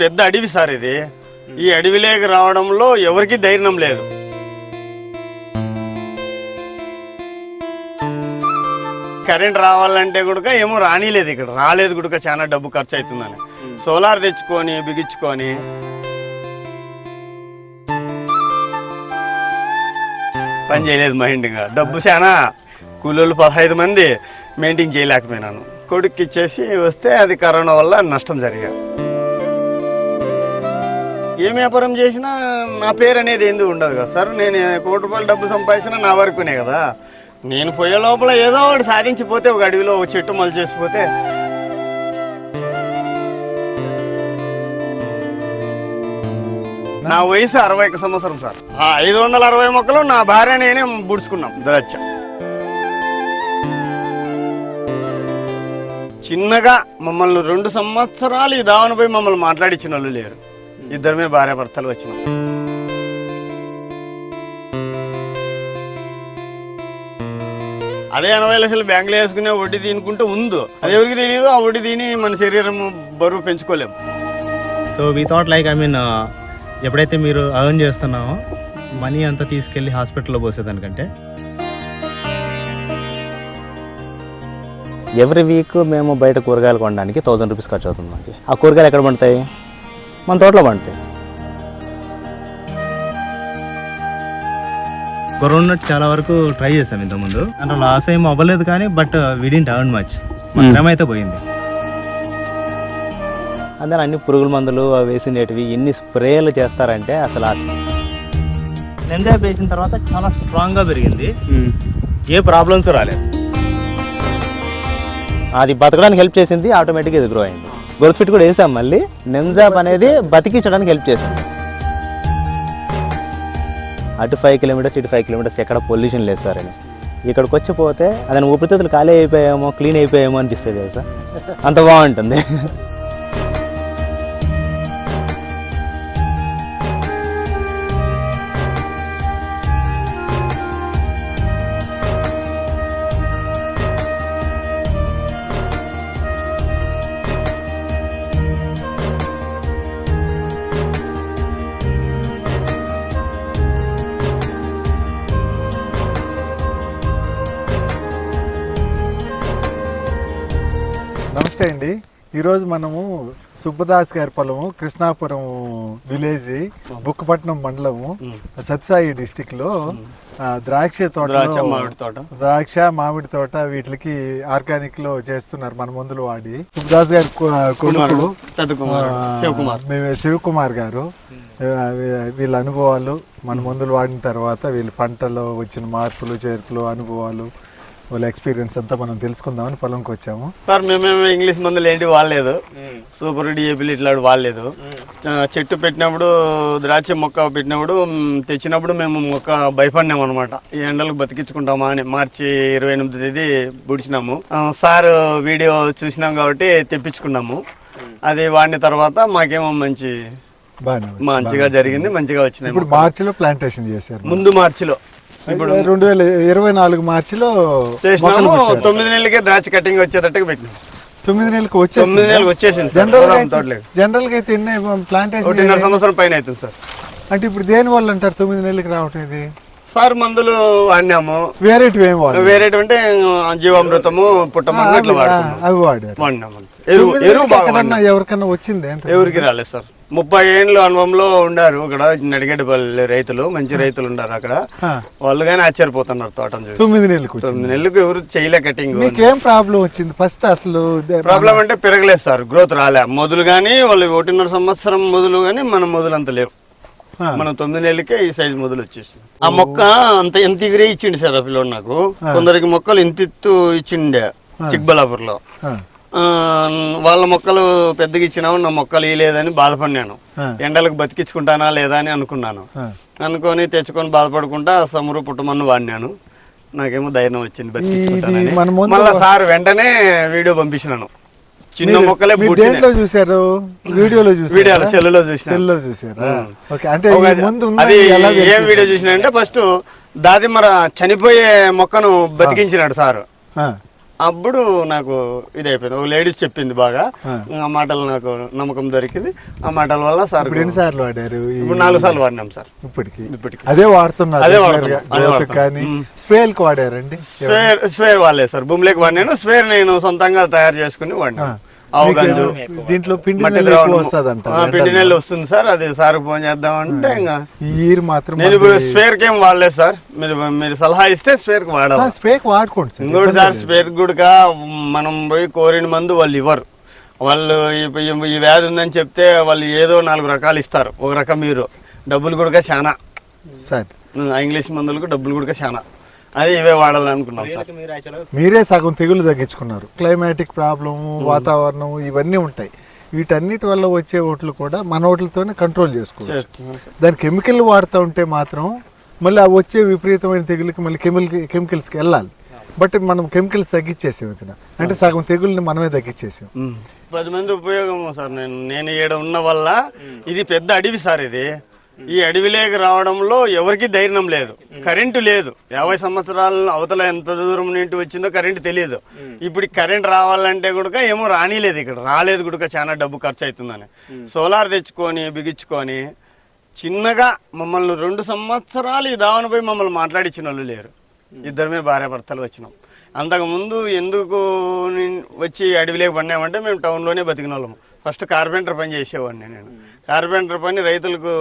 పెద్ద అడవి సార్ ఇది. ఈ అడవిలోకి రావడంలో ఎవరికి ధైర్యం లేదు. కరెంట్ రావాలంటే కూడా ఏమో రానిలేదు ఇక్కడ. రాలేదు కూడా చాలా డబ్బు ఖర్చు అవుతుందని సోలార్ తెచ్చుకొని బిగించుకొని. పని చేయలేదు మైండ్గా డబ్బు చాలా కూలీలు పదహైదు మంది. మెయింటైన్ చేయలేకపోయినాను. కొడుక్కి ఇచ్చేసి వస్తే అది కరోనా వల్ల నష్టం జరిగాది ఏ వ్యాపారం చేసినా నా పేరు అనేది ఎందుకు ఉండదు కదా సార్? నేను కోటి రూపాయలు డబ్బు సంపాదించినా నా వరకునే కదా. నేను పోయే లోపల ఏదో ఒకటి సాధించిపోతే ఒక అడవిలో ఒక చెట్టు మలిచేసిపోతే నా వయసు అరవై ఒక సంవత్సరం సార్. ఆ ఐదు వందల అరవై మొక్కలు నా భార్య నేనే బుడుచుకున్నాం ద్రచ్చ చిన్నగా మమ్మల్ని రెండు సంవత్సరాలు ఈ దావన పోయి మమ్మల్ని మాట్లాడించిన వాళ్ళు లేరు. ఇద్దరమే భార్య భర్తలు వచ్చినాం. అదే ఎనభై లక్షలు బ్యాంకులో వేసుకునే వడ్డీ తినుకుంటూ ఉందో అది ఎవరికి తెలియదు ఆ వడ్డీ తిని మన శరీరం బరువు పెంచుకోలేము so we thought like I mean ఎప్పుడైతే మీరు అర్న్ చేస్తున్నామో మనీ అంతా తీసుకెళ్ళి హాస్పిటల్లో పోసేదానికంటే? ఎవ్రీ వీక్ మేము బయట కూరగాయలు కొనడానికి థౌజండ్ రూపీస్ ఖర్చు అవుతుంది మనకి ఆ కూరగాయలు ఎక్కడ పండుతాయి? మన తోటలో పండుతాయి. కరోనా చాలా వరకు ట్రై చేసాం ఇంతకుముందు. అంటే లాస్ ఏం అవ్వలేదు కానీ బట్ విడింట్ అర్న్ మచ్ శ్రమ అయితే పోయింది. అందులో అన్ని పురుగుల మందులు వేసినవి ఎన్ని స్ప్రేలు చేస్తారంటే అసలు ఎంజాయ్ వేసిన తర్వాత చాలా స్ట్రాంగ్గా పెరిగింది. ఏ ప్రాబ్లమ్స్ రాలేదు. అది బతకడానికి హెల్ప్ చేసింది ఆటోమేటిక్గా ఇది గ్రో అయింది. గ్రోత్ ఫిట్ కూడా వేసాం మళ్ళీ. నెమ్జాప్ అనేది బతికించడానికి హెల్ప్ చేసింది అటు ఫైవ్ కిలోమీటర్స్ ఇటు ఫైవ్ కిలోమీటర్స్ ఎక్కడ పొల్యూషన్ లేదు సార్ అని. ఇక్కడికి వచ్చి పోతే అదని ఊపిరితిత్తులు ఖాళీ అయిపోయామో క్లీన్ అయిపోయామో అనిపిస్తుంది తెలుసా? అంత బాగుంటుంది. ఈరోజు మనము సుబ్బదాస్ గారి పొలము కృష్ణాపురం విలేజ్ బుక్కపట్నం మండలము సత్సాయి డిస్టిక్లో ద్రాక్ష తోట ద్రాక్ష మామిడి తోట. ద్రాక్ష మామిడి తోట వీటికి ఆర్గానిక్లో చేస్తున్నారు మన మందులు వాడి. సుబ్బదాస్ గారి కొ- కొడుకు కుమారుడు పెద్ద కుమారుడు ఆ, శివకుమార్. మేము శివకుమార్ గారు. వీళ్ళ అనుభవాలు మన మందులు వాడిన తర్వాత వీళ్ళ పంటలో వచ్చిన మార్పులు చేర్పులు అనుభవాలు వాళ్ళ ఎక్స్పీరియన్స్ అంతా మనం తెలుసుకుందామని పొలంకి వచ్చాము. సార్ మేమేమో ఇంగ్లీష్ మందులు ఏంటి వాడలేదు. సూపర్ డిఏపీలు ఇట్లా వాడలేదు. చెట్టు పెట్టినప్పుడు ద్రాక్ష మొక్క పెట్టినప్పుడు తెచ్చినప్పుడు మేము మొక్క భయపడినాం అనమాట ఈ ఎండలకు బతికించుకుంటామా అని మార్చి ఇరవై ఎనిమిది తేదీ పుడిచినాము సార్ వీడియో చూసినాం కాబట్టి తెప్పించుకున్నాము. అది వాడిన తర్వాత మాకేమో మంచి. మంచిగా జరిగింది మంచిగా వచ్చినాయి ఇప్పుడు మార్చిలో ప్లాంటేషన్ చేశారు. ముందు మార్చిలో. ఇప్పుడు రెండు వేల ఇరవై నాలుగు మార్చిలో చేసినాము. తొమ్మిది నెలలకే ద్రాక్ష కటింగ్ వచ్చేటట్టుగా పెట్టినాం తొమ్మిది నెలలకు తొమ్మిది వచ్చేసి నెలలకు వచ్చేసింది జనరల్ జనరల్గా అయితే ఎన్ని ప్లాంటేషన్ ఒకటిన్నర సంవత్సరం పైన అవుతుంది సార్. అంటే ఇప్పుడు దేని వల్ల అంటారు తొమ్మిది నెలలకు రావటం ఇది? సార్ మందులు వాడినాము వేరేటివి ఏం వాడు వేరే అంటే జీవామృతము పుట్టమన్ను ఇట్లా వాడుకున్నాం అవి వాడారు. వాడినాము. ఎరువు తొమ్మిది ఎరువు బాగా ఎవరికన్నా వచ్చింది? ఎవరికి రాలేదు సార్. ముప్పై ఏండ్లు అనుభవంలో ఉండారు అక్కడ నడిగడ్డపల్లి రైతులు మంచి రైతులు ఉన్నారు అక్కడ. వాళ్ళు కానీ ఆశ్చర్యపోతున్నారు తోటను చూసి. తొమ్మిది నెలలకు. తొమ్మిది నెలలకు ఎవరు చేయలే కటింగ్. మీకేం ప్రాబ్లం వచ్చింది? ఫస్ట్ అసలు ప్రాబ్లం అంటే పెరగలేదు సార్ గ్రోత్ రాలే. మొదలు కానీ వాళ్ళు ఒకటిన్నర సంవత్సరం మొదలు కానీ మన మొదలు అంత లేవు మనం తొమ్మిది నెలలకే ఈ సైజు మొదలు వచ్చేసింది. ఆ మొక్క అంత ఎంత ఎగిరే ఇచ్చిండు సార్ ఆ పిల్లోడు నాకు. కొందరికి మొక్కలు ఇంత ఎత్తు ఇచ్చిండే చిక్బలాపూర్లో. ఆ, ఆ, వాళ్ళ మొక్కలు పెద్దగా ఇచ్చినావు నా మొక్కలు ఇయలేదని బాధపడినాను. ఎండలకు బతికించుకుంటానా లేదా అని అనుకున్నాను. అనుకొని తెచ్చుకొని బాధపడుకుంటా సమురు పుట్టమన్ను వాడినాను. నాకేమో ధైర్యం వచ్చింది బతికించుకుంటానని. మళ్ళా సార్ వెంటనే వీడియో పంపించినాను. చిన్న మొక్కలే చూసారు వీడియోలో వీడియోలో సెల్లులో చూసిన. చూసారా అంటే? అది ఏం? వీడియో చూసిన అంటే ఫస్ట్ దాదిమర చనిపోయే మొక్కను బతికించినాడు సార్. అప్పుడు నాకు ఇది అయిపోయింది ఒక లేడీస్ చెప్పింది బాగా. ఆ. మాటలు నాకు నమ్మకం దొరికింది. ఆ మాటల వల్ల సార్ ఇప్పుడు ఎన్నిసార్లు వాడారు ఇప్పుడు నాలుగు సార్లు వాడినాం సార్. ఇప్పటికి? ఇప్పటికి. అదే వాడుతున్నారు అదే వాడుతున్నాం. కానీ. స్ప్రేల్కి వాడారండి? స్వేర్ స్వేర్ వాడలేదు సార్. భూమిలోకి వాడినాను. స్వేర్ నేను సొంతంగా తయారు చేసుకుని వాడినాను. ఆవు గంజు. మీకు దీంట్లో పిండి పిండి నెల్లు వస్తుంది సార్ అది సార్ ఫోన్ చేద్దామంటే ఇంకా. ఈ ఈర్ మాత్రం నేను ఇప్పుడు స్పేర్కి ఏం వాడలేదు సార్. మీరు మీరు సలహా ఇస్తే స్పేర్కి వాడాలి స్ప్రే వాడుకోండి సార్ ఇంకోటి సార్ స్పేర్ గుడక మనం పోయి కోరిన మందు వాళ్ళు ఇవ్వరు. వాళ్ళు ఈ- వ్యాధి ఉందని చెప్తే వాళ్ళు ఏదో నాలుగు రకాలు ఇస్తారు. ఒక రకం మీరు. డబ్బులు కూడా చాలా సార్. ఇంగ్లీష్ మందులకు డబ్బులు కూడా చాలా అదే ఇవే వాడాలనుకున్నాం సార్. మీరు సగం తెగులు తగ్గించుకున్నారు. క్లైమాటిక్ ప్రాబ్లం వాతావరణం ఇవన్నీ ఉంటాయి. వీటన్నిటి వల్ల వచ్చే ఓట్లు కూడా మన ఓట్లతోనే కంట్రోల్ చేసుకోవచ్చు. దాని కెమికల్ వాడుతూ ఉంటే మాత్రం మళ్ళీ ఆ వచ్చే విపరీతమైన తెగులకి మళ్ళీ కెమికల్ కెమికల్స్కి వెళ్ళాలి. బట్ మనం కెమికల్స్ తగ్గించేసాం ఇక్కడ. అంటే సగం తెగుల్ని మనమే తగ్గించేసాం. పది మంది ఉపయోగం సార్ నేను నేను ఈడ ఉన్న వల్ల ఇది పెద్ద అడవి సార్ ఇది. ఈ అడవిలోకి రావడంలో ఎవరికి ధైర్యం లేదు. కరెంటు లేదు. యాభై సంవత్సరాల అవతల ఎంత దూరం నుండి వచ్చిందో కరెంటు తెలియదు. ఇప్పుడు కరెంటు కరెంట్ రావాలంటే కూడా ఏమో రానిలేదు ఇక్కడ. రాలేదు కూడా చాలా డబ్బు ఖర్చు అవుతుందని సోలార్ తెచ్చుకొని బిగించుకొని చిన్నగా మమ్మల్ని రెండు సంవత్సరాలు ఈ దావన పోయి మమ్మల్ని మాట్లాడించిన వాళ్ళు లేరు. ఇద్దరమే భార్య భర్తలు వచ్చినాం. అంతకుముందు ఎందుకు వచ్చి అడవిలోకి పడినామంటే మేము టౌన్లోనే బతికిన వాళ్ళము ఫస్ట్ కార్పెంటర్ పని చేసేవాడిని నేను. కార్పెంటర్ పని రైతులకు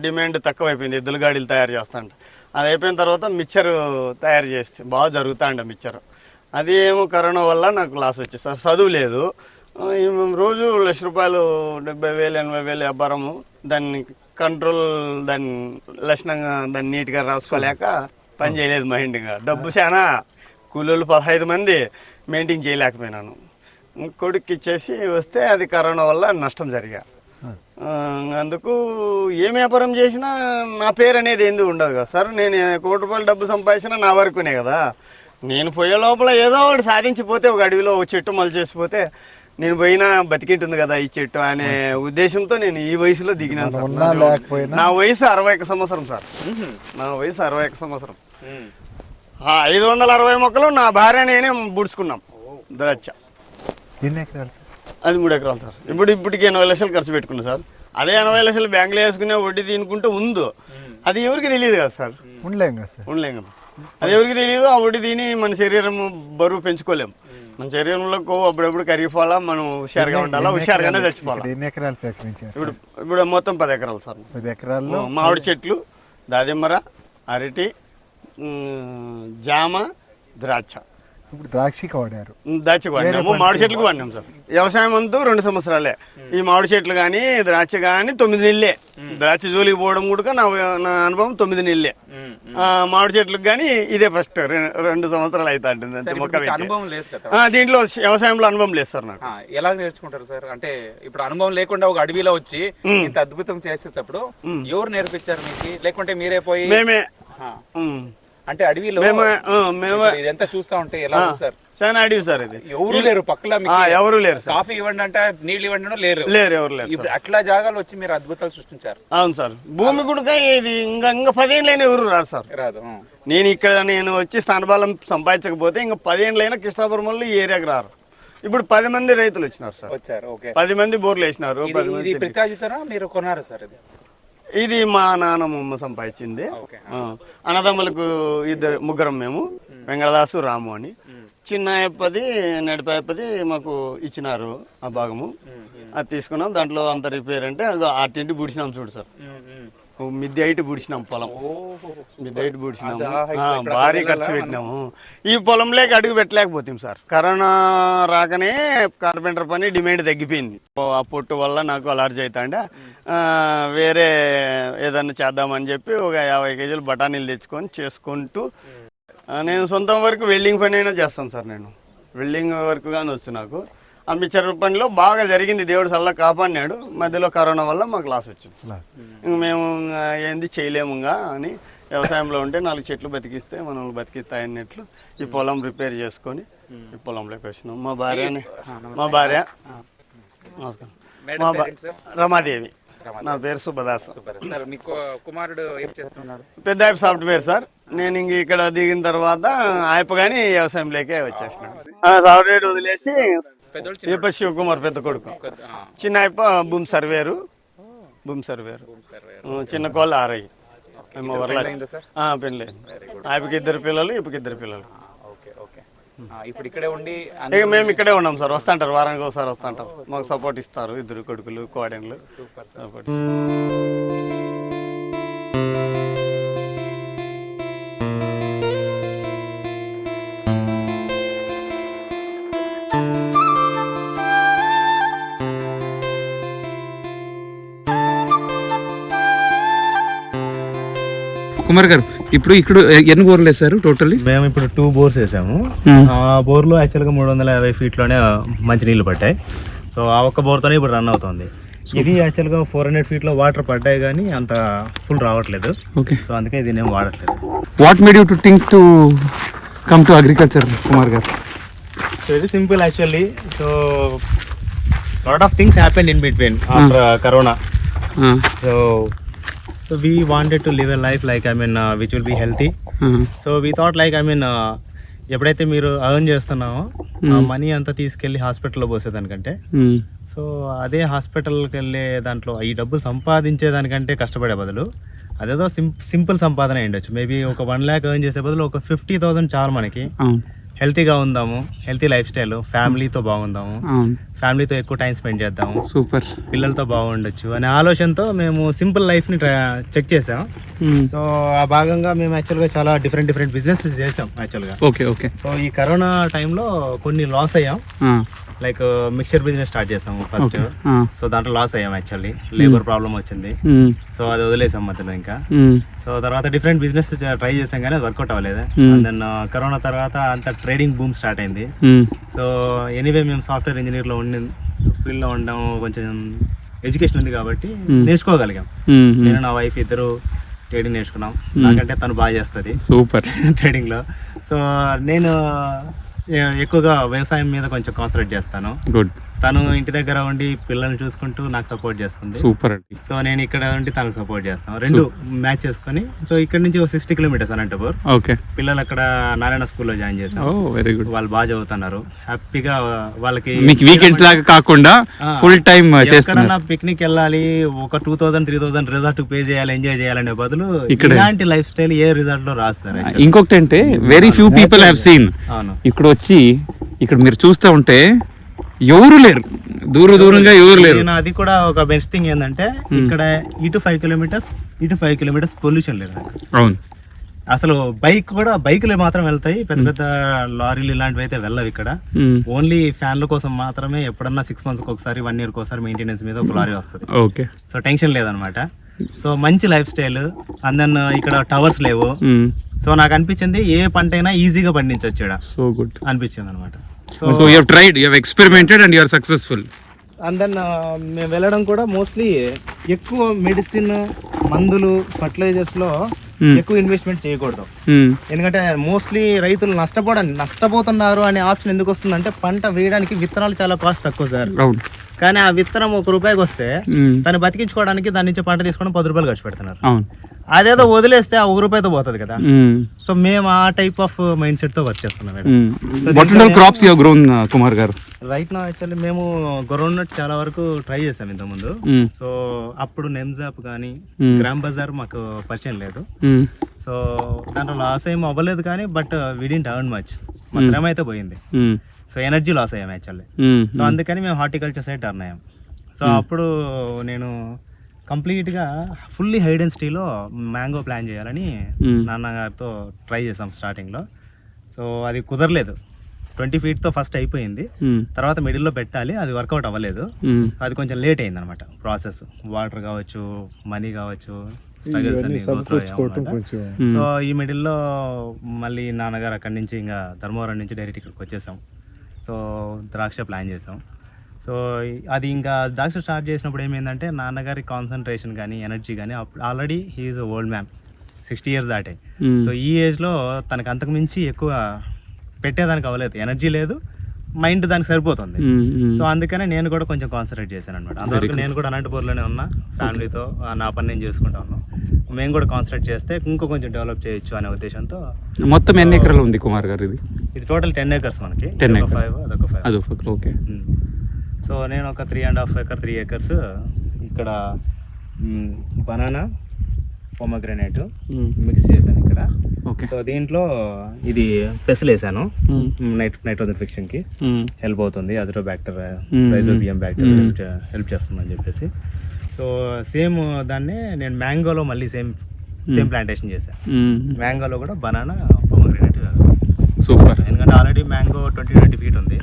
డిమాండ్ తక్కువైపోయింది. ఎద్దుల గాడీలు తయారు చేస్తాంట. అది అయిపోయిన తర్వాత మిక్చర్ తయారు చేస్తే బాగా జరుగుతాండ మిక్చర్. అది ఏమో కరోనా వల్ల నాకు లాస్ వచ్చేది సార్ చదువు లేదు. రోజు లక్ష రూపాయలు డెబ్బై వేలు ఎనభై వేలు వ్యాపారము. దాన్ని కంట్రోల్ దాన్ని లక్షణంగా దాన్ని నీట్గా రాసుకోలేక పని చేయలేదు మైండ్గా డబ్బు చాలా కూలీలు పదహైదు మంది మెయింటైన్ చేయలేకపోయినాను. కొడుకు ఇచ్చేసి వస్తే అది కరోనా వల్ల నష్టం జరిగా. అందుకు ఏం వ్యాపారం చేసినా నా పేరు అనేది ఏంది ఉండదు కదా? సార్ నేను కోటి రూపాయలు డబ్బు సంపాదించినా నా వరకునే కదా. నేను పోయే లోపల ఏదో ఒకటి సాధించిపోతే ఒక అడవిలో ఒక చెట్టు మలిచేసిపోతే నేను పోయినా బతికింటుంది కదా ఈ చెట్టు అనే ఉద్దేశంతో నేను ఈ వయసులో దిగినాను సార్. నా వయసు అరవై ఒక సంవత్సరం సార్. నా వయసు అరవై ఒక సంవత్సరం. ఆ ఐదు వందల అరవై మొక్కలు నా భార్య నేనే బుడుచుకున్నాం. ద్రాక్ష. ఎన్ని ఎకరాలు సార్? అది మూడు ఎకరాలు సార్. ఇప్పుడు ఇప్పటికి ఎనభై లక్షలు ఖర్చు పెట్టుకున్నా సార్. అదే ఎనభై లక్షలు బ్యాంకులో వేసుకునే వడ్డీ తినుకుంటే ఉందో అది ఎవరికి తెలియదు కదా సార్. ఉండలేం కదా సార్. ఉండలేం కదా. అది ఎవరికి తెలియదు ఆ వడ్డీ తిని మన శరీరం బరువు పెంచుకోలేం. మన శరీరంలో కొవ్వు అప్పుడప్పుడు కరిగిపోవాలా మనం హుషారుగా ఉండాలా హుషారుగానే చచ్చిపోవాలా. ఇక్కడ ఎన్ని ఎకరాలు సేకరించారు ఇప్పుడు ఇప్పుడు మొత్తం పది ఎకరాలు సార్. పది ఎకరాల్లో? మామిడి చెట్లు దాదిమ్మర అరటి జామ ద్రాక్ష. ఇప్పుడు ద్రాక్షికి వాడారు. ద్రాక్ష వాడినాము మామిడి చెట్లకు వాడినాం సార్. వ్యవసాయం అంతా రెండు సంవత్సరాలే. ఈ మామిడి చెట్లు కానీ ద్రాక్ష కానీ తొమ్మిది నెలలే. ద్రాక్ష జోలికి పోవడం కూడా నా నా అనుభవం తొమ్మిది నెలలే. మామిడి చెట్లకు కానీ ఇదే ఫస్ట్ రెండు సంవత్సరాలు అవుతా ఉంటుంది అంతే మొక్క దీంట్లో వ్యవసాయంలో అనుభవం లేదు సార్ నాకు. ఎలా నేర్చుకుంటారు సార్? అంటే ఇప్పుడు అనుభవం లేకుండా ఒక అడవిలో వచ్చి ఇంత అద్భుతం చేసేటప్పుడు ఎవరు నేర్పించారు మీకు? లేకుంటే మీరే పోయి మేమే. అంటే అడవిలో మేము మేము ఇదంతా చూస్తా ఉంటే ఎలా సార్? చాలా అడివి సార్ ఇది. ఎవరు లేరు పక్కల ఎవరు లేరు కాఫీ ఇవ్వండి అంటే నీళ్ళు ఇవ్వండి లేరు. లేరు ఎవరు లేరు అట్లా జాగాలు వచ్చి మీరు అద్భుతాలు సృష్టించారు. అవును సార్. భూమి కూడా ఇది ఇంకా ఇంకా పదేళ్ళైనా ఎవరు రారు సార్. రాదు. నేను ఇక్కడ నేను వచ్చి స్థానబలం సంపాదించకపోతే ఇంకా పదేళ్ళైనా కృష్ణాపురం ఈ ఏరియాకి రారు. ఇప్పుడు పది మంది రైతులు వచ్చినారు సార్. పది మంది బోర్లు వేసినారు పది మంది మీరు కొన్నారు సార్ ఇది మా నాన్నమ్మ సంపాదించింది. అన్నదమ్ములకు ఇద్దరు ముగ్గురం మేము. వెంకటదాసు రాము అని. చిన్న అయ్యప్పది నడిపాయప్పది మాకు ఇచ్చినారు ఆ భాగము. అది తీసుకున్నాం. దాంట్లో అంత రిపేర్ అంటే అగో ఆ టెంట్ బుడిచినాం చూడు సార్. మిద్దె హైట్ బుడిచినాం పొలం. మిద్దె హైట్ ఇక్కడ భారీ ఖర్చు పెట్టినాము. ఈ పొలంలోకి అడుగు పెట్టలేకపోతాం సార్. కరోనా రాకనే కార్పెంటర్ పని డిమాండ్ తగ్గిపోయింది. ఆ పొట్టు వల్ల నాకు అలర్జీ అవుతాండే వేరే ఏదన్నా చేద్దామని చెప్పి ఒక యాభై కేజీలు బఠానీలు తెచ్చుకొని చేసుకుంటూ నేను సొంతం వరకు వెల్డింగ్ పని అయినా చేస్తాను సార్ నేను. వెల్డింగ్ వర్క్ కానీ వచ్చు నాకు. ఆ మిక్చర్ పనిలో బాగా జరిగింది. దేవుడు సల్లా కాపాడినాడు. మధ్యలో కరోనా వల్ల మాకు లాస్ వచ్చింది. ఇంక మేము ఇంకా ఏంది చేయలేము ఇంకా అని వ్యవసాయంలో ఉంటే నాలుగు చెట్లు బతికిస్తే మనల్ని బతికిస్తాయన్నట్లు ఈ పొలం రిపేర్ చేసుకొని ఈ పొలంలోకి వచ్చినాం. మా భార్యని మా భార్య నమస్కారం. మా? రమాదేవి. నా పేరు సుబ్బదాస్. కుమారుడు ఏం చేస్తున్నాడు పెద్ద ఆయప్ప సాఫ్ట్వేర్ సార్. నేను ఇంక ఇక్కడ దిగిన తర్వాత ఆయప్ప కానీ వ్యవసాయంలోకే వచ్చేసినాడు ఆ, సాఫ్ట్వేర్ వదిలేసి ఈప శివకుమార్ పెద్ద కొడుకు. చిన్న ఆయప్ప భూమి సర్వేరు. భూమి సర్వేరు. చిన్న కోళ్ళ ఆరయ్య? పెళ్ళి ఆయప్పకి ఇద్దరు పిల్లలు ఇప్పకి ఇద్దరు పిల్లలు. Okay okay. ఆ, ఇప్పుడు ఇక్కడే ఉండి ఇక మేము ఇక్కడే ఉన్నాం సార్. వస్తుంటారు వారానికి ఒకసారి వస్తుంటారు. మాకు సపోర్ట్ ఇస్తారు ఇద్దరు కొడుకులు కోడెన్లు. సపోర్ట్ కుమార్ గారు ఇప్పుడు ఇక్కడ ఎన్ని బోర్లు వేశారు టోటల్లీ? మేము ఇప్పుడు టూ బోర్స్ వేసాము. ఆ. బోర్లో యాక్చువల్గా మూడు వందల యాభై ఫీట్లోనే మంచి నీళ్ళు పట్టాయి సో ఆ ఒక్క బోర్తోనే ఇప్పుడు రన్ అవుతుంది. ఇది యాక్చువల్గా ఫోర్ హండ్రెడ్ ఫీట్లో వాటర్ పడ్డాయి కానీ అంత ఫుల్ రావట్లేదు. ఓకే. సో అందుకే ఇది నేను వాడట్లేదు. What made you to think to come to agriculture Kumar గారు? So very simple actually. So lot of things happen in between after corona so so we wanted to live a life like I mean which will be healthy so we thought like I mean ఎప్పుడైతే మీరు earn చేస్తున్నామో ఆ money అంతా తీసుకెళ్ళి హాస్పిటల్లో పోసేదానికంటే so అదే హాస్పిటల్కి వెళ్ళే దాంట్లో ఈ డబ్బులు సంపాదించే దానికంటే కష్టపడే బదులు అదేదో సింపుల్ సంపాదన అయి ఉండొచ్చు మేబీ ఒక వన్ ల్యాక్ ఎర్న్ చేసే బదులు ఒక ఫిఫ్టీ థౌసండ్ చాలు మనకి. హెల్తీగా ఉందాము హెల్తీ లైఫ్ స్టైల్ ఫ్యామిలీతో బాగుందాము. అవును. ఫ్యామిలీతో ఎక్కువ టైం స్పెండ్ చేద్దాము. సూపర్. పిల్లలతో బాగుండొచ్చు అనే ఆలోచనతో మేము సింపుల్ లైఫ్ని చెక్ చేసాం. సో ఆ భాగంగా మేము యాక్చువల్గా చాలా డిఫరెంట్ డిఫరెంట్ బిజినెస్ చేసాం యాక్చువల్గా ఓకే ఓకే సో ఈ కరోనా టైంలో కొన్ని లాస్ అయ్యాం. లైక్ మిక్చర్ బిజినెస్ స్టార్ట్ చేసాము ఫస్ట్. సో దాంట్లో లాస్ అయ్యాం యాక్చువల్లీ. లేబర్ ప్రాబ్లం వచ్చింది. సో అది వదిలేసాం మధ్యలో ఇంకా. సో తర్వాత డిఫరెంట్ బిజినెస్ ట్రై చేసాం కానీ అది వర్కౌట్ అవ్వలేదు. దెన్ కరోనా తర్వాత అంత ట్రేడింగ్ బూమ్ స్టార్ట్ అయింది. సో ఎనీవే మేము సాఫ్ట్వేర్ ఇంజనీర్లో ఉండి ఫీల్డ్లో ఉండడం కొంచెం ఎడ్యుకేషన్ ఉంది కాబట్టి నేర్చుకోగలిగాం. నేను నా వైఫ్ ఇద్దరు ట్రేడింగ్ నేర్చుకున్నాం. నాకంటే తను బాగా చేస్తుంది. సూపర్. ట్రేడింగ్లో. సో నేను ఎక్కువగా వ్యవసాయం మీద కొంచెం కాన్సన్ట్రేట్ చేస్తాను. గుడ్ తను ఇంటి దగ్గర ఉండి పిల్లల్ని చూసుకుంటూ నాకు సపోర్ట్ చేస్తుంది. సూపర్ అండి. సో నేను ఇక్కడ ఉండి తనకు సపోర్ట్ చేస్తాను రెండు మ్యాచ్ చేసుకొని సో ఇక్కడ నుంచి ఒక సిక్స్టీ కిలోమీటర్స్ అనంతపూర్. ఓకే. పిల్లలు అక్కడ నారాయణ స్కూల్లో జాయిన్ ఓ వెరీ గుడ్ వాళ్ళు బాగా చదువుతున్నారు. హ్యాపీగా వాళ్ళకి మీకు వీకెండ్స్ లాగా కాకుండా ఫుల్ టైం ఎక్కడన్నా పిక్నిక్ వెళ్ళాలి ఒక two thousand three thousand resort pay చేయాలి ఎంజాయ్ చేయాలనే బదులు ఇక్కడే. ఇలాంటి లైఫ్ స్టైల్ ఏ రిసార్ట్లో actually. ఇంకొకటి అంటే very few people have seen ఇక్కడ వచ్చి ఇక్కడ మీరు చూస్తూ ఉంటే ఎవరు లేరు. దూర దూరంగా ఎవరు లేరు. నేను అది కూడా ఒక బెస్ట్ థింగ్ ఏంటంటే ఇక్కడ ఇటు ఫైవ్ కిలోమీటర్స్ ఇటు ఫైవ్ కిలోమీటర్స్ పొల్యూషన్ లేదు అవును. అసలు బైక్ కూడా బైకులు మాత్రం వెళ్తాయి. పెద్ద పెద్ద లారీలు ఇలాంటివి అయితే వెళ్ళవు ఇక్కడ. ఓన్లీ ఫ్యాన్ల కోసం మాత్రమే ఎప్పుడన్నా సిక్స్ మంత్స్ ఒకసారి వన్ ఇయర్ ఒకసారి మెయింటెనెన్స్ మీద ఒక లారీ వస్తుంది. ఓకే. సో టెన్షన్ లేదనమాట. సో మంచి లైఫ్ స్టైల్ అండ్ దెన్ ఇక్కడ టవర్స్ లేవు. సో నాకు అనిపించింది ఏ పంట అయినా ఈజీగా పండించవచ్చు ఇక్కడ. సో గుడ్ అనిపించింది అనమాట so so you tried you experimented and you're successful and then మేము వెళ్ళడం కూడా మోస్ట్లీ ఎక్కువ మెడిసిన్ మందులు ఫర్టిలైజర్స్లో ఎక్కువ ఇన్వెస్ట్మెంట్ చేయకూడదు. ఎందుకంటే మోస్ట్లీ రైతులు నష్టపోవడానికి నష్టపోతున్నారు అనే ఆప్షన్ ఎందుకు వస్తుందంటే పంట వేయడానికి విత్తనాలు చాలా కాస్ట్ తక్కువ సార్ కానీ ఆ విత్తనం ఒక రూపాయికి వస్తే. దాన్ని బతికించుకోవడానికి దాని నుంచి పంట తీసుకోవడం పది రూపాయలు ఖర్చు పెడుతున్నారు అదేదో వదిలేస్తే ఆ ఒక రూపాయితో పోతుంది కదా. సో మేము ఆ టైప్ ఆఫ్ మైండ్ సెట్తో వర్క్ చేస్తున్నాం క్రాప్స్ గ్రోన్ కుమార్ గారు రైట్ నా యాక్చువల్లీ మేము గ్రౌండ్ చాలా వరకు ట్రై చేసాం ఇంతకుముందు మ్మ్. సో అప్పుడు నెమ్జాప్ కానీ. గ్రామ్ బజార్ మాకు పరిచయం లేదు. సో దాంట్లో లాస్ ఏం అవ్వలేదు కానీ బట్ విడింట్ అర్న్ మచ్ మా శ్రమ అయితే పోయింది. సో ఎనర్జీ లాస్ అయ్యాం యాక్చువల్లీ. సో అందుకని మేము హార్టికల్చర్ సైడ్ టర్న్ అయ్యాం. సో అప్పుడు నేను కంప్లీట్గా ఫుల్లీ హైడ్ అండ్ స్టీలో మ్యాంగో ప్లాన్ చేయాలని. నాన్నగారితో ట్రై చేసాం స్టార్టింగ్లో సో అది కుదరలేదు. ట్వంటీ ఫీట్తో ఫస్ట్ అయిపోయింది. తర్వాత మిడిల్లో పెట్టాలి అది వర్కౌట్ అవ్వలేదు. అది కొంచెం లేట్ అయింది అనమాట ప్రాసెస్ వాటర్ కావచ్చు మనీ కావచ్చు. సో ఈ మిడిల్లో మళ్ళీ నాన్నగారు అక్కడి నుంచి ఇంకా ధర్మవరం నుంచి డైరెక్ట్ ఇక్కడికి వచ్చేసాం. సో ద్రాక్ష ప్లాన్ చేసాం. సో అది ఇంకా ద్రాక్ష స్టార్ట్ చేసినప్పుడు ఏమైందంటే నాన్నగారి కాన్సన్ట్రేషన్ కానీ ఎనర్జీ కానీ already he is old man sixty years దాటే. సో ఈ ఏజ్లో తనకు అంతకు మించి ఎక్కువ పెట్టేదానికి అవ్వలేదు. ఎనర్జీ లేదు మైండ్ దానికి సరిపోతుంది. సో అందుకనే నేను కూడా కొంచెం కాన్సన్ట్రేట్ చేశాను అనమాట అందువరకు నేను కూడా అనంతపూర్లోనే ఉన్నా ఫ్యామిలీతో నా పని నేను చేసుకుంటా ఉన్నాను మేము కూడా కాన్సన్ట్రేట్ చేస్తే ఇంకో కొంచెం డెవలప్ చేయొచ్చు అనే ఉద్దేశంతో మొత్తం ఎన్ని ఎకరాలు ఉంది కుమార్ గారు ఇది? ఇది టోటల్ టెన్ ఏకర్స్ మనకి. 10 acres. ఫైవ్ అదొక ఫైవ్ అది ఓకే సో నేను ఒక three and half acre three acres ఇక్కడ బనానా పొమగ్రనేట్ మిక్స్ చేశాను ఇక్కడ. సో దీంట్లో ఇది పెసలు వేసాను నైట్ నైట్రోజన్ ఫిక్షన్కి హెల్ప్ అవుతుంది. Azotobacter. Rhizobium bacteria help చేస్తుందని చెప్పేసి. సో సేమ్ దాన్ని నేను మ్యాంగోలో మళ్ళీ సేమ్ సేమ్ ప్లాంటేషన్ చేశాను మ్యాంగోలో కూడా బనానా పొమగ్రనేట్ సూపర్. ఎందుకంటే already mango twenty twenty feet ఉంది.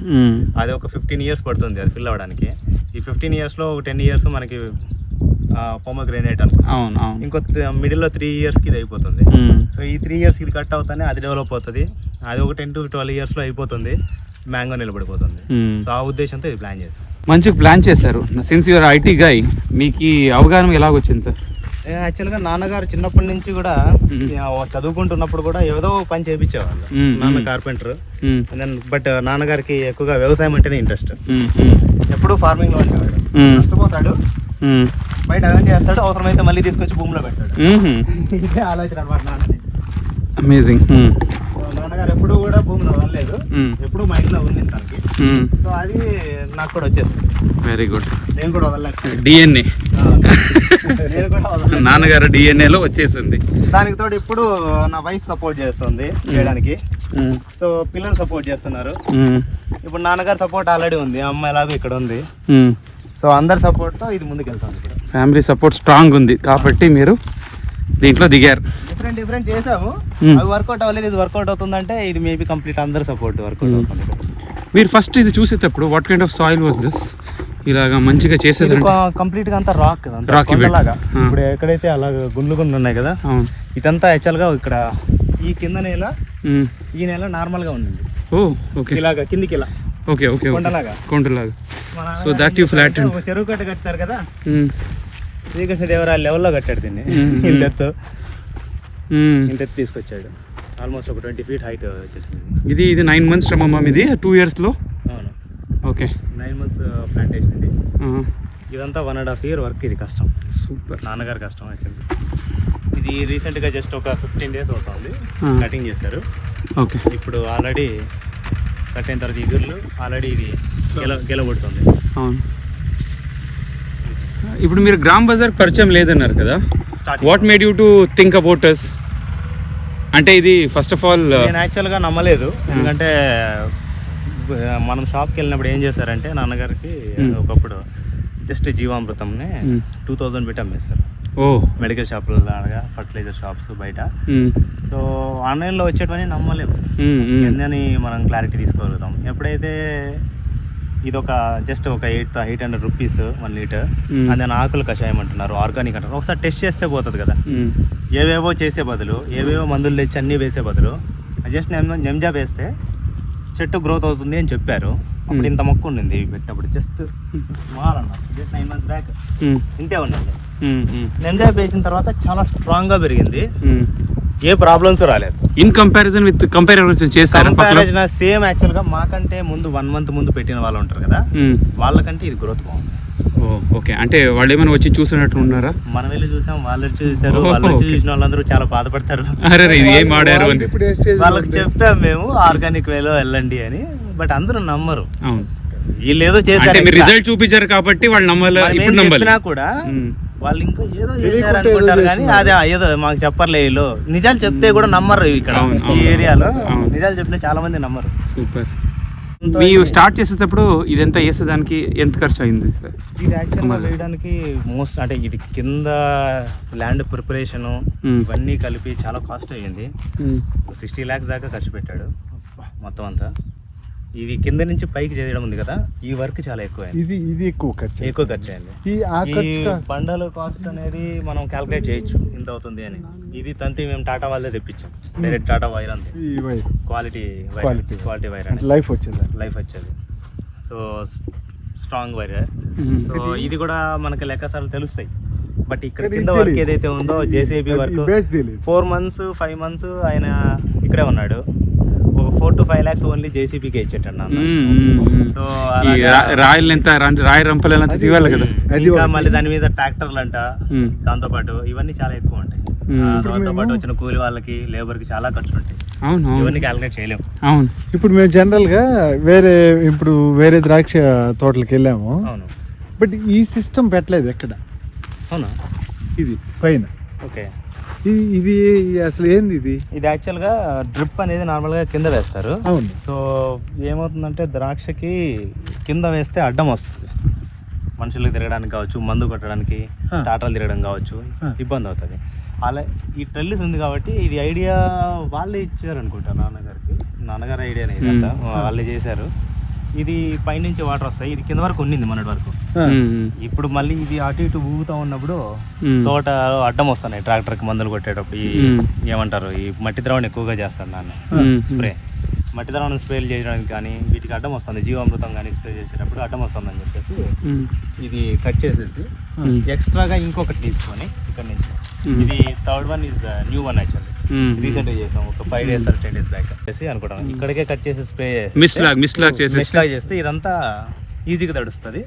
అది ఒక ఫిఫ్టీన్ ఇయర్స్ పడుతుంది అది ఫిల్ అవ్వడానికి. ఈ ఫిఫ్టీన్ ఇయర్స్లో ఒక టెన్ ఇయర్స్ మనకి పొమగ్రెనేట్ అవును అవును. ఇంకో మిడిల్లో త్రీ ఇయర్స్కి ఇది అయిపోతుంది. సో ఈ త్రీ ఇయర్స్కి ఇది కట్ అవుతానే అది డెవలప్ అవుతుంది. అది ఒక టెన్ టు ట్వెల్వ్ ఇయర్స్లో అయిపోతుంది. మ్యాంగో నిలబడిపోతుంది. సో ఆ ఉద్దేశంతో ఇది ప్లాన్ చేశాను మంచిగా ప్లాన్ చేశారు. సిన్స్ యువర్ ఐటీ గాయ్ మీకు ఈ అవగాహన ఎలాగొచ్చింది సార్ యాక్చువల్గా నాన్నగారు చిన్నప్పటి నుంచి కూడా చదువుకుంటున్నప్పుడు కూడా ఏదో పని చేయించేవాళ్ళు. నాన్న కార్పెంటర్. బట్ నాన్నగారికి ఎక్కువగా వ్యవసాయం అంటేనే ఇంట్రెస్ట్. ఎప్పుడు ఫార్మింగ్లో ఉండేవాడు మ్మ్. బయట అవేం చేస్తాడు అవసరమైతే మళ్ళీ తీసుకొచ్చి భూమిలో పెట్టాడు మ్మ్. ఇదే ఆలోచన అనమాట నాన్నది. అమేజింగ్ నాన్నగారు ఎప్పుడు కూడా భూమిలో వదలలేదు. ఎప్పుడు మా ఇంట్లో ఉంది తనకి. సో అది నాకు కూడా వచ్చేసింది. వెరీ గుడ్ నేను కూడా వదలలేదు. డిఎన్ఏ నేను కూడా వదలలేదు. నాన్నగారు డిఎన్ఏలో వచ్చేసింది. దానికి తోడు ఇప్పుడు నా వైఫ్ సపోర్ట్ చేస్తుంది చేయడానికి. సో పిల్లలు సపోర్ట్ చేస్తున్నారు. ఇప్పుడు నాన్నగారు సపోర్ట్ ఆల్రెడీ ఉంది. అమ్మ ఎలాగో ఇక్కడ ఉంది. సో అందరి సపోర్ట్తో ఇది ముందుకు వెళ్తుంది ఇప్పుడు. ఫ్యామిలీ సపోర్ట్ స్ట్రాంగ్ ఉంది. కాబట్టి మీరు దీంట్లో దిగారు. డిఫరెంట్ డిఫరెంట్ చేసాము. Hmm. అవి వర్కౌట్ అవ్వలేదు. ఇది వర్కౌట్ అవుతుందంటే ఇది మేబీ కంప్లీట్ అందరి సపోర్ట్ వర్కౌట్ అవుతుంది. మీరు ఫస్ట్ ఇది చూసేటప్పుడు what kind of soil was this ఇలాగా మంచిగా ఇది చేసేదంటే కంప్లీట్గా అంతా రాక్ bed. లాగా Hmm. ఇప్పుడు ఎక్కడైతే అలా గుండ్లు గుండ్లు ఉన్నాయి కదా ఇదంతా యాక్చువల్గా ఇక్కడ ఈ కింద నేల మ్మ్. ఈ నేల నార్మల్గా ఉంది ఓ ఓకే ఇలాగా కిందికి ఇలా. ఓకే ఓకే కొండలాగా. కొండలాగా. you చేశారంటే flattened. ఒక చెరువు కట్ట కట్టారు కదా. మ్మ్. శ్రీకృష్ణదేవరాయల లెవెల్లో కట్టాడు దీన్ని. Hmm. ఇంత ఎత్తు మ్మ్. ఇంత ఎత్తు తీసుకొచ్చాడు. ఆల్మోస్ట్ ఒక ట్వంటీ ఫీట్ హైట్ వచ్చేసింది. ఇది ఇది నైన్ మంత్స్ శ్రమమ్మా ఇది? టూ ఇయర్స్లో అవును. ఓకే నైన్ మంత్స్ ప్లాంటేషన్ ఇది. ఇదంతా one and half year work ఇది కష్టం. సూపర్ నాన్నగారు కష్టం యాక్చువల్లీ ఇది రీసెంట్గా జస్ట్ ఒక ఫిఫ్టీన్ డేస్ అవుతుంది. కటింగ్ చేశారు. ఓకే ఇప్పుడు ఆల్రెడీ కట్ అయిన తర్వాత ఇగుర్లు ఆల్రెడీ ఇది గెల గెలబడుతుంది అవును. ఇప్పుడు మీరు గ్రామ్ బజార్ పరిచయం లేదన్నారు కదా? What made you to think about us అంటే ఇది ఫస్ట్ ఆఫ్ ఆల్ నేను యాక్చువల్గా నమ్మలేదు. ఎందుకంటే బ- మనం షాప్కి వెళ్ళినప్పుడు ఏం చేశారంటే నాన్నగారికి ఒకప్పుడు జస్ట్ జీవామృతంని Hmm. టూ థౌజండ్ పెట్టి అమ్మేశారు మెడికల్ షాపులు లాగా ఫర్టిలైజర్ షాప్స్ బయట. సో ఆన్లైన్లో వచ్చేటవని నమ్మలేము ఏందని మనం క్లారిటీ తీసుకోగలుగుతాం? ఎప్పుడైతే ఇది ఒక జస్ట్ ఒక eight eight hundred rupees one litre. అది ఆకులు కషాయం అంటున్నారు ఆర్గానిక్ అంటారు ఒకసారి టెస్ట్ చేస్తే పోతుంది కదా. ఏవేవో చేసే బదులు ఏవేవో మందులు తెచ్చి అన్నీ వేసే బదులు జస్ట్ నెమ్ నెమ్జా వేస్తే చెట్టు గ్రోత్ అవుతుంది అని చెప్పారు. అప్పుడు ఇంత మొక్క ఉండింది పెట్టినప్పుడు జస్ట్ స్మాల్ అన్నారు జస్ట్ నైన్ మంత్స్ బ్యాక్ ఇంతే ఉండండి నెమ్జా వేసిన తర్వాత చాలా స్ట్రాంగ్గా పెరిగింది. ఏ ప్రాబ్లమ్స్ రాలేదు. ఇన్ కంపారిజన్ విత్ కంపారిజన్ చేస్తారా పక్కన? కంపారిజన్ సేమ్ యాక్చువల్గా మాకంటే ముందు వన్ మంత్ ముందు పెట్టిన వాళ్ళు ఉంటారు కదా వాళ్ళకంటే ఇది గ్రోత్ బాగుంది. ఓకే. అంటే వాళ్ళు ఏమైనా వచ్చి చూసినట్టు ఉన్నారా? మనం వెళ్ళి చూసాం వాళ్ళు వచ్చి చూసారు వాళ్ళు వచ్చి. చూసిన వాళ్ళందరూ చాలా బాధపడతారు. అరే ఇది ఏం ఆడారు వాళ్ళకి చెప్పాం మేము ఆర్గానిక్ వేలో వెళ్ళండి అని. బట్ అందరూ నమ్మరు. అవును. వీళ్ళు ఏదో చేశారు. రిజల్ట్ చూపించారు కాబట్టి వాళ్ళు నమ్మాలి ఇప్పుడు నమ్మాలి. కూడా. వాళ్ళు ఇంకా ఏదో చేశారు ఏదో అనుకుంటారు కానీ. అదే ఏదో మాకు చెప్పర్లే వీళ్ళు నిజాలు చెప్తే కూడా నమ్మరు ఇక్కడ ఈ. ఏరియాలో. నిజాలు చెప్పిన చాలా మంది నమ్మరు సూపర్ మీ స్టార్ట్ చేసేటప్పుడు ఇదంతా చేసేదానికి ఎంత ఖర్చు అయింది సార్ ఇది యాక్చువల్గా. వేయడానికి మోస్ట్ అంటే ఇది కింద ల్యాండ్ ప్రిపరేషను. ఇవన్నీ కలిపి చాలా కాస్ట్ అయ్యింది సిక్స్టీ ల్యాక్స్ దాకా ఖర్చు పెట్టాడు మొత్తం అంతా ఇది కింద నుంచి పైకి చేయడం ఉంది కదా ఈ వర్క్ చాలా ఎక్కువ ఇది ఇది ఎక్కువ ఖర్చు ఎక్కువ ఖర్చు అయింది. ఈ బండలు కాస్ట్ అనేది మనం క్యాల్కులేట్ చేయొచ్చు ఇంత అవుతుంది అని. ఇది తంతి మేము టాటా వాళ్ళదే తెప్పించాం. డైరెక్ట్ టాటా వైర్ అంతే. Quality wire. Quality. Quality wire. Life వచ్చేదాన్ని లైఫ్ వచ్చేది సో స్ట్రాంగ్ వైర్. సో ఇది కూడా మనకి లెక్కసార్లు తెలుస్తాయి. బట్ ఇక్కడ కింద వర్క్. ఏదైతే ఉందో JCB work four months five months ఆయన ఇక్కడే ఉన్నాడు. Four to five lakhs only జేసీబీకే ఇచ్చేటన్నా సో రాయలు ఎంత రాయి రంపలు ఎంత తీవాలి కదా? ఇంకా మళ్ళీ దాని మీద ట్రాక్టర్లు అంట. దాంతో పాటు ఇవన్నీ చాలా ఎక్కువ ఉంటాయి. దాంతో పాటు వచ్చిన కూలి వాళ్ళకి లేబర్కి చాలా ఖర్చులు ఉంటాయి అవును. ఇవన్నీ క్యాలిక్యులేట్ చేయలేము. అవును. ఇప్పుడు మేము జనరల్గా వేరే ఇప్పుడు వేరే ద్రాక్ష తోటలకు వెళ్ళాము. అవును. బట్ ఈ సిస్టమ్ పెట్టలేదు ఎక్కడ? అవునా? ఇది పైన. ఓకే. ఇది ఇది అసలు ఏంది ఇది? ఇది యాక్చువల్గా డ్రిప్ అనేది నార్మల్గా కింద వేస్తారు. అవును. సో ఏమవుతుందంటే ద్రాక్షకి కింద వేస్తే అడ్డం వస్తుంది. మనుషులకు తిరగడానికి కావచ్చు మందు కొట్టడానికి. టాటాలు తిరగడం కావచ్చు. ఇబ్బంది అవుతుంది. అలా ఈ ట్రెల్లిస్ ఉంది కాబట్టి ఇది ఐడియా వాళ్ళే ఇచ్చారు అనుకుంటా నాన్నగారికి. నాన్నగారు ఇదంతా. వాళ్ళే చేశారు. ఇది పైనుంచి వాటర్ వస్తాయి ఇది కింద వరకు ఉండింది మొన్నటి వరకు. ఇప్పుడు మళ్ళీ ఇది అటు ఇటు ఊగుతా ఉన్నప్పుడు. తోట అడ్డం వస్తున్నాయి ట్రాక్టర్కి మందులు కొట్టేటప్పుడు ఈ. ఏమంటారు ఈ మట్టి ద్రవణం ఎక్కువగా చేస్తాను నాన్న. స్ప్రే మట్టి ద్రవణం స్ప్రేలు చేయడానికి కానీ వీటికి అడ్డం వస్తుంది. జీవామృతం కానీ స్ప్రే చేసేటప్పుడు అడ్డం వస్తుందని చెప్పేసి. ఇది కట్ చేసేసి. ఎక్స్ట్రాగా ఇంకొకటి తీసుకొని ఇక్కడ నుంచి. ఇది third one is new one actually hmm. రీసెంట్గా చేసాం. ఒక five days or ten days back చేసి అనుకుంటాం. ఇక్కడికే కట్ చేసి స్ప్రే మిస్ట్ లాగ్ మిస్ట్ లాగ్ చేసేసి నెక్స్ట్ లాగా చేస్తే ఇదంతా ఈజీగా తడుస్తుంది.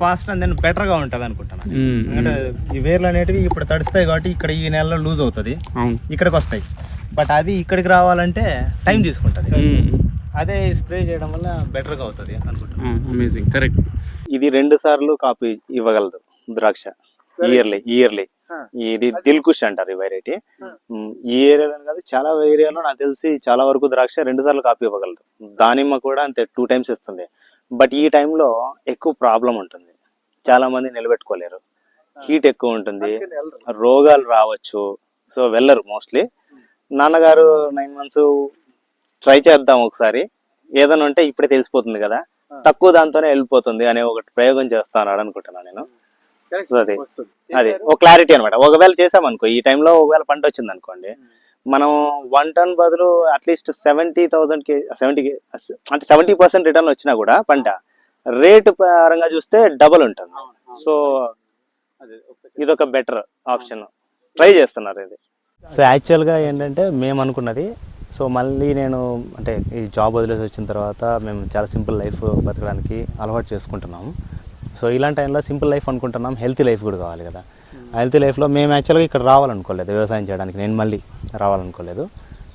ఫాస్ట్ అండ్ దెన్ బెటర్గా ఉంటుంది అనుకుంటాను. ఎందుకంటే ఈ వేర్లు అనేటివి ఇప్పుడు తడుస్తాయి కాబట్టి ఇక్కడ ఈ నెలలో లూజ్ అవుతుంది. అవును. ఇక్కడికి వస్తాయి. బట్ అవి ఇక్కడికి రావాలంటే టైం తీసుకుంటుంది. మ్మ్. అదే స్ప్రే చేయడం వల్ల బెటర్గా అవుతుంది అనుకుంటున్నాను అమేజింగ్ కరెక్ట్ ఇది రెండు సార్లు కాపీ ఇవ్వగలదు ద్రాక్ష. ఇయర్లీ ఇయర్లీ ఇది దిల్కుష్ అంటారు ఈ వెరైటీ ఈ ఏరియాలో కాదు చాలా ఏరియాలో నాకు తెలిసి చాలా వరకు ద్రాక్ష రెండు సార్లు కాపీ ఇవ్వగలదు. దానిమ్మ కూడా అంతే టూ టైమ్స్ ఇస్తుంది. బట్ ఈ టైంలో ఎక్కువ ప్రాబ్లం ఉంటుంది. చాలా మంది నిలబెట్టుకోలేరు. హీట్ ఎక్కువ ఉంటుంది. రోగాలు రావచ్చు. సో వెళ్ళరు మోస్ట్లీ నాన్నగారు నైన్ మంత్స్ ట్రై చేద్దాం ఒకసారి. ఏదైనా ఉంటే ఇప్పుడే తెలిసిపోతుంది కదా. తక్కువ దాంతోనే వెళ్ళిపోతుంది అనే ఒకటి ప్రయోగం చేస్తాను అనుకుంటున్నాను నేను. అది. అది. ఒక క్లారిటీ అనమాట ఒకవేళ చేసామనుకో ఈ టైంలో ఒకవేళ పంట వచ్చింది అనుకోండి మనం వన్ టన్ బదులు అట్లీస్ట్ సెవెంటీ థౌసండ్కి సెవెంటీ అంటే సెవెంటీ పర్సెంట్ రిటర్న్ వచ్చినా కూడా పంట రేటు పరంగా చూస్తే డబుల్ ఉంటుంది. సో ఇది ఒక బెటర్ ఆప్షన్. ట్రై చేస్తున్నారు ఇది. సో యాక్చువల్గా ఏంటంటే మేము అనుకున్నది. సో మళ్ళీ నేను అంటే ఈ జాబ్ వదిలేసి వచ్చిన తర్వాత మేము చాలా సింపుల్ లైఫ్ బతకడానికి అలవాటు చేసుకుంటున్నాము. సో ఇలాంటి టైంలో సింపుల్ లైఫ్ అనుకుంటున్నాం. హెల్తీ లైఫ్ కూడా కావాలి కదా. హెల్తీ లైఫ్లో మేము యాక్చువల్గా ఇక్కడ రావాలనుకోలేదు. వ్యవసాయం చేయడానికి నేను మళ్ళీ రావాలనుకోలేదు.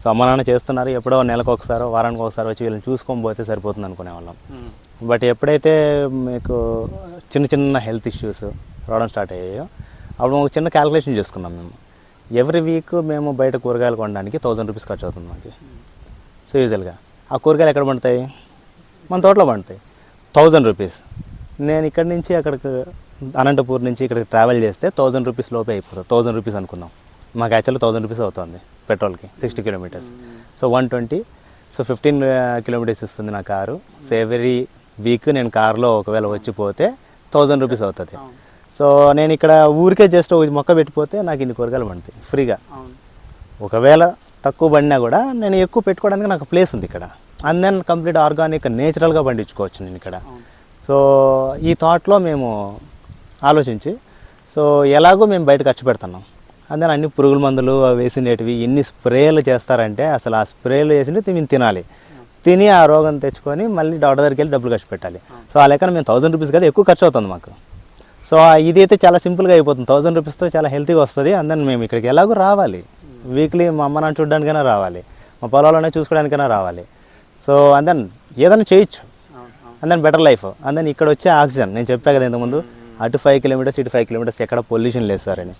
సో అమ్మ నాన్న చేస్తున్నారు. ఎప్పుడో నెలకు ఒకసారి వారానికి ఒకసారి వచ్చి వీళ్ళని చూసుకొని పోతే సరిపోతుంది అనుకునే వాళ్ళం బట్ ఎప్పుడైతే మీకు చిన్న చిన్న హెల్త్ ఇష్యూస్ రావడం స్టార్ట్ అయ్యాయో అప్పుడు ఒక చిన్న క్యాలిక్యులేషన్ చేసుకున్నాం మేము. ఎవ్రీ వీక్ మేము బయట కూరగాయలు కొనడానికి థౌజండ్ రూపీస్ ఖర్చు అవుతుంది మాకు. సో యూజువల్గా ఆ కూరగాయలు ఎక్కడ పండుతాయి? మన తోటలో పండుతాయి. థౌజండ్ రూపీస్ నేను ఇక్కడి నుంచి అక్కడికి అనంతపూర్ నుంచి ఇక్కడికి ట్రావెల్ చేస్తే థౌజండ్ రూపీస్ లోపే అయిపోతుంది. థౌజండ్ రూపీస్ అనుకున్నాం. మాకు యాక్చువల్లీ థౌజండ్ రూపీస్ అవుతుంది పెట్రోల్కి sixty kilometres so one twenty so fifteen kilometres ఇస్తుంది నా కారు. సో ఎవ్రీ వీక్ నేను కారులో ఒకవేళ వచ్చిపోతే థౌజండ్ రూపీస్ అవుతుంది. సో నేను ఇక్కడ ఊరికే జస్ట్ ఒక మొక్క పెట్టిపోతే నాకు ఇన్ని కూరగాయలు పండుతాయి ఫ్రీగా. ఒకవేళ తక్కువ పడినా కూడా నేను ఎక్కువ పెట్టుకోవడానికి నాకు ప్లేస్ ఉంది ఇక్కడ. అండ్ దెన్ కంప్లీట్ ఆర్గానిక్ నేచురల్గా పండించుకోవచ్చు నేను ఇక్కడ. సో ఈ థాట్లో మేము ఆలోచించి సో ఎలాగో మేము బయట ఖర్చు పెడుతున్నాం. అండ్ దెన్ అన్ని పురుగుల మందులు వేసినవి ఎన్ని స్ప్రేలు చేస్తారంటే అసలు ఆ స్ప్రేలు వేసినవి మేము తినాలి. తిని ఆ రోగం తెచ్చుకొని మళ్ళీ డాక్టర్ దగ్గరికి వెళ్ళి డబ్బులు ఖర్చు పెట్టాలి. సో ఆ లెక్కన మేము థౌసండ్ రూపీస్ కదా ఎక్కువ ఖర్చు అవుతుంది మాకు. సో ఇది అయితే చాలా సింపుల్గా అయిపోతుంది. థౌసండ్ రూపీస్తో చాలా హెల్తీగా వస్తుంది. అండ్ దెన్ మేము ఇక్కడికి ఎలాగో రావాలి. వీక్లీ మా అమ్మ నాన్న చూడడానికైనా రావాలి. మా పొలాల్లోనే చూసుకోవడానికైనా రావాలి. సో అండ్ దెన్ ఏదైనా చేయొచ్చు. And then better life and then ఇక్కడ వచ్చే ఆక్సిజన్. నేను చెప్పా కదా ఇంతకుముందు అటు ఫైవ్ కిలోమీటర్స్ ఇటు ఫైవ్ కిలోమీటర్స్ ఎక్కడ పొల్యూషన్ లేదు సార్ అని.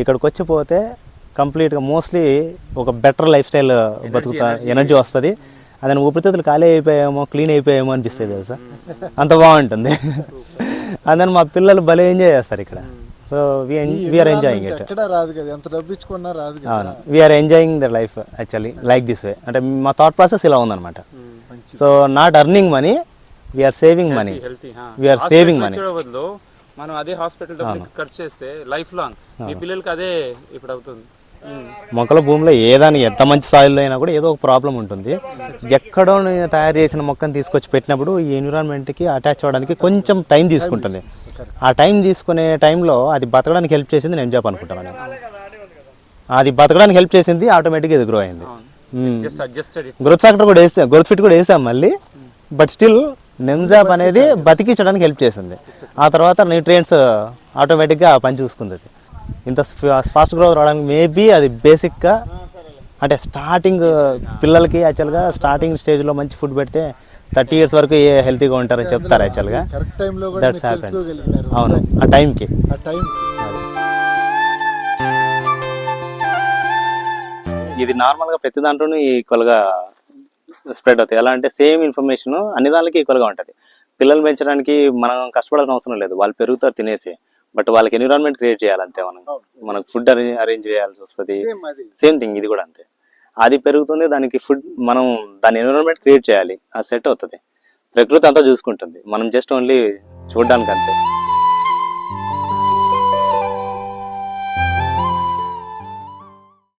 ఇక్కడికి వచ్చి పోతే కంప్లీట్గా మోస్ట్లీ ఒక బెటర్ లైఫ్ స్టైల్ బతుకుతా ఎనర్జీ వస్తుంది. అదే ఊపిరితిత్తులు ఖాళీ అయిపోయామో క్లీన్ అయిపోయామో అనిపిస్తుంది తెలుసా? అంత బాగుంటుంది. అందుకని మా పిల్లలు భలే ఎంజాయ్ చేస్తారు ఇక్కడ. సో వీఆర్ ఎంజాయింగ్ ఇట్ రాదు కదా ఎంత డబ్బు ఇచ్చుకున్నా రాదు అవును. We're enjoying the life actually like this way అంటే మా థాట్ ప్రాసెస్ ఇలా ఉందన్నమాట. So not earning money we're saving money we're saving money బదులు మనం అదే హాస్పిటల్ ఖర్చు చేస్తే లైఫ్ లాంగ్ మీ పిల్లలకి అదే ఇప్పుడు అవుతుంది. మొక్కల భూమిలో ఏదానికి ఎంత మంచి సాయిల్లో అయినా కూడా ఏదో ఒక ప్రాబ్లం ఉంటుంది. ఎక్కడో నేను తయారు చేసిన మొక్కను తీసుకొచ్చి పెట్టినప్పుడు ఈ ఎన్విరాన్మెంట్కి అటాచ్ అవ్వడానికి కొంచెం టైం తీసుకుంటుంది. ఆ టైం తీసుకునే టైంలో అది బతకడానికి హెల్ప్ చేసింది నేను చెప్పి అనుకుంటాను అది బతకడానికి హెల్ప్ చేసింది ఆటోమేటిక్గా ఇది గ్రో అయింది. జస్ట్ అడ్జస్టెడ్ గ్రోత్ ఫ్యాక్టర్ కూడా వేసాం గ్రోత్ ఫిట్ కూడా వేసాం మళ్ళీ. బట్ స్టిల్ నెమ్జాప్ అనేది బతికించడానికి హెల్ప్ చేసింది. ఆ తర్వాత న్యూట్రియంట్స్ ఆటోమేటిక్గా పని చూసుకుంది అది. ఇంత ఫాస్ట్ గ్రోత్ రావడానికి మేబీ అది బేసిక్గా అంటే స్టార్టింగ్ పిల్లలకి యాక్చువల్గా స్టార్టింగ్ స్టేజ్లో మంచి ఫుడ్ పెడితే థర్టీ ఇయర్స్ వరకు ఏ హెల్తీగా ఉంటారని చెప్తారు యాక్చువల్గా దట్స్ హ్యాపెన్ తెలుసుకోగలిగినారు. అవును. ఆ టైంకి ఆ టైం ఇది నార్మల్గా ప్రతి దాంట్లోనూ ఈక్వల్గా స్ప్రెడ్ అవుతాయి. ఎలా అంటే సేమ్ ఇన్ఫర్మేషన్ అన్ని దానికి ఈక్వల్గా ఉంటుంది. పిల్లలు పెంచడానికి మనం కష్టపడాల్సిన అవసరం లేదు. వాళ్ళు పెరుగుతారు తినేసి. బట్ వాళ్ళకి ఎన్విరాన్మెంట్ క్రియేట్ చేయాలంతే మనం. మనకు ఫుడ్ అరేంజ్ అరేంజ్ చేయాల్సి వస్తుంది. సేమ్ థింగ్ ఇది కూడా అంతే. అది పెరుగుతుంది దానికి ఫుడ్ మనం దాని ఎన్విరాన్మెంట్ క్రియేట్ చేయాలి. ఆ సెట్ అవుతుంది. ప్రకృతి అంతా చూసుకుంటుంది. మనం జస్ట్ ఓన్లీ చూడడానికి అంతే